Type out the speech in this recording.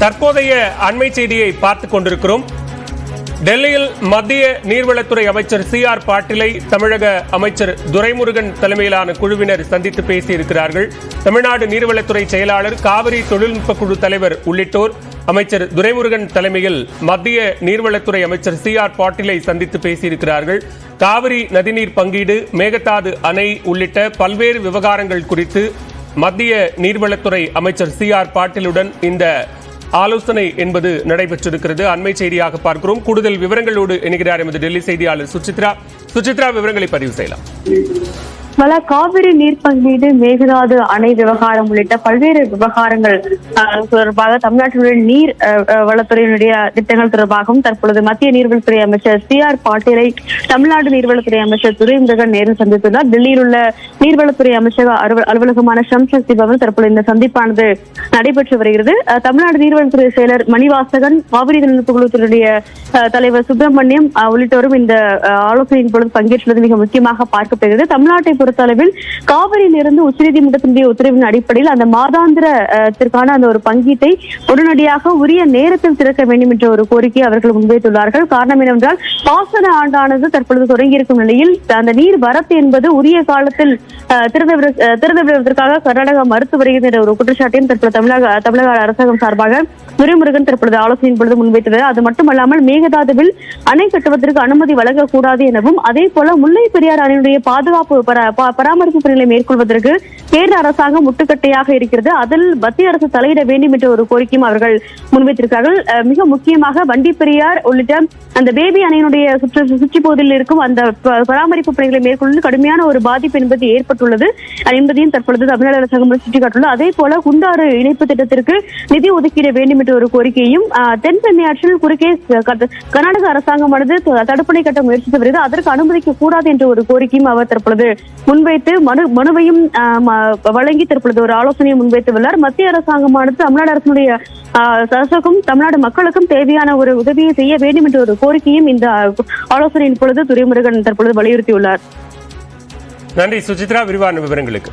தற்போதைய அண்மை செய்தியை பார்த்துக் கொண்டிருக்கிறோம். டெல்லியில் மத்திய நீர்வளத்துறை அமைச்சர் சி ஆர் பாட்டீலை தமிழக அமைச்சர் துரைமுருகன் தலைமையிலான குழுவினர் சந்தித்து பேசியிருக்கிறார்கள். தமிழ்நாடு நீர்வளத்துறை செயலாளர் காவிரி தொழில்நுட்ப குழு தலைவர் உள்ளிட்டோர் அமைச்சர் துரைமுருகன் தலைமையில் மத்திய நீர்வளத்துறை அமைச்சர் சி ஆர் பாட்டீலை சந்தித்து பேசியிருக்கிறார்கள். காவிரி நதிநீர் பங்கீடு மேகதாது அணை உள்ளிட்ட பல்வேறு விவகாரங்கள் குறித்து மத்திய நீர்வளத்துறை அமைச்சர் சி ஆர் பாட்டீலுடன் இந்த ஆலோசனை என்பது நடைபெற்றிருக்கிறது. அண்மை செய்தியாக பார்க்கிறோம். கூடுதல் விவரங்களோடு இணைகிறார் எமது டெல்லி செய்தியாளர் சுசித்ரா. சுசித்ரா விவரங்களை பதிவு செய்யலாம். பல காவிரி நீர் பங்கீடு மேகதாது அணை விவகாரம் உள்ளிட்ட பல்வேறு விவகாரங்கள் தொடர்பாக தமிழ்நாட்டினுடைய நீர் வளத்துறையினுடைய திட்டங்கள் தொடர்பாகவும் தற்பொழுது மத்திய நீர்வளத்துறை அமைச்சர் சி ஆர் பாட்டீலை தமிழ்நாடு நீர்வளத்துறை அமைச்சர் துரைமுருகன் நேரில் சந்தித்துள்ளார். டெல்லியில் உள்ள நீர்வளத்துறை அமைச்சக அலுவலகமான ஷம் சக்தி பவன் தற்பொழுது இந்த சந்திப்பானது நடைபெற்று வருகிறது. அஹ், தமிழ்நாடு நீர்வளத்துறை செயலர் மணிவாசகன் காவிரி தொழில்நுட்ப குழுத்தினுடைய தலைவர் சுப்பிரமணியம் உள்ளிட்டோரும் இந்த ஆலோசனையின் பொழுது பங்கேற்றுள்ளது மிக முக்கியமாக பார்க்கப்படுகிறது. தமிழ்நாட்டை பொறுத்தளவில் காவிரியிலிருந்து உச்சநீதிமன்றத்தினுடைய உத்தரவின் அடிப்படையில் அந்த மாதாந்திரத்திற்கான அந்த ஒரு பங்கீட்டை உடனடியாக உரிய நேரத்தில் திறக்க வேண்டும் என்ற ஒரு கோரிக்கை அவர்கள் முன்வைத்துள்ளார்கள். காரணம் என்னவென்றால் பாசன ஆண்டானது தற்பொழுது தொடங்கியிருக்கும் நிலையில் அந்த நீர் வரத்து என்பது உரிய காலத்தில் திறந்து விடுவதற்காக கர்நாடகா மறுத்து வருகிறது என்ற ஒரு குற்றச்சாட்டையும் தற்பொழுது தமிழக தமிழக அரசாங்கம் சார்பாக துரைமுருகன் தற்பொழுது ஆலோசனையின் பொழுது முன்வைத்தது அது மட்டுமல்லாமல் மேகதாதுவில் அணை கட்டுவதற்கு அனுமதி வழங்கக்கூடாது எனவும் அதே போல முல்லை பெரியார் அணையுடைய பாதுகாப்பு பராமரிப்பு பணிகளை மேற்கொள்வதற்கு கேரள அரசாங்கம் முட்டுக்கட்டையாக இருக்கிறது. அதில் மத்திய அரசு தலையிட வேண்டும் என்ற ஒரு கோரிக்கையும் அவர்கள் முன்வைத்திருக்கிறார்கள். மிக முக்கியமாக வண்டி பெரியார் உள்ளிட்ட அந்த பேபி அணையினுடைய சுற்று சுற்றுப்பகுதியில் இருக்கும் அந்த பராமரிப்பு பணிகளை மேற்கொள்வது கடுமையான ஒரு பாதிப்பு என்பது ஏற்பட்டுள்ளது. என்பதையும் தற்பொழுது தமிழக அரசாங்கம் சுட்டிக்காட்டுள்ளது அதே போல குண்டாறு இணைப்பு திட்டத்திற்கு நிதி ஒதுக்கீடு வேண்டும் என்ற ஒரு கோரிக்கையும் அஹ், தென் குறுக்கே கர்நாடக அரசாங்கமானது தடுப்பணை கட்ட முயற்சித்து வருகிறது. அதற்கு அனுமதிக்க கூடாது என்ற ஒரு கோரிக்கையும் அவர் தற்பொழுது முன்வைத்து மனு மனுவையும் வழங்கி தற்பொழுது ஒரு ஆலோசனையை முன்வைத்துள்ளார் மத்திய அரசாங்கமானது தமிழ்நாடு அரசினுடைய அரசுக்கும் தமிழ்நாடு மக்களுக்கும் தேவையான ஒரு உதவியை செய்ய வேண்டும் என்ற ஒரு கோரிக்கையும் இந்த ஆலோசனையின் பொழுது துரைமுருகன் தற்பொழுது வலியுறுத்தியுள்ளார். நன்றி. சுஜித்ரா விரிவான விவரங்களுக்கு.